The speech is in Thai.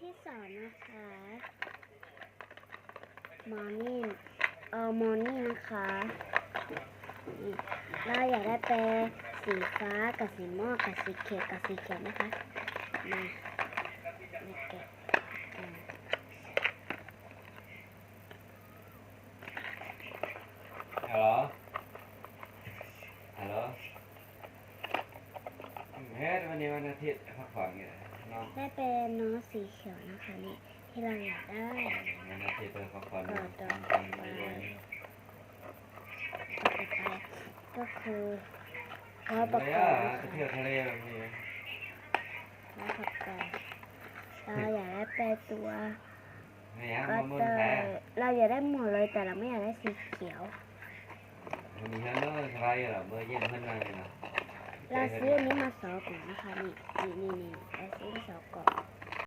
ที่สองนะคะมอร์นิ่งเออมอร์นิ่งนะคะเราอยากได้แปรสีฟ้ากับสีม่วงกับสีเขียวกับสีเขียวนะคะมาแกะอืม ฮัลโหลฮัลโหล เฮ้ยวันนี้วันอาทิตย์พักผ่อนไงน้องได้เป็นน้องสีเขียวนะคะนี่ที่เราอยากได้วันอาทิตย์เป็นพักผ่อนต่อต่อไปไปต่อไปก็คือเราประเลยกออะบไปเที่ยวทะเลแบบนี้เราประกอบเราอยากได้แปรตัวไม่ยังก็มามุนจะแพ้เราอยากได้หมดเลยแต่เราไม่อยากได้สีเขียววันนี้ฉันเลิกสบายอยู่หรอเมื่อเย็นขึ้นมาเลยนะเราซื้ออันนี้มาสอง กล่องน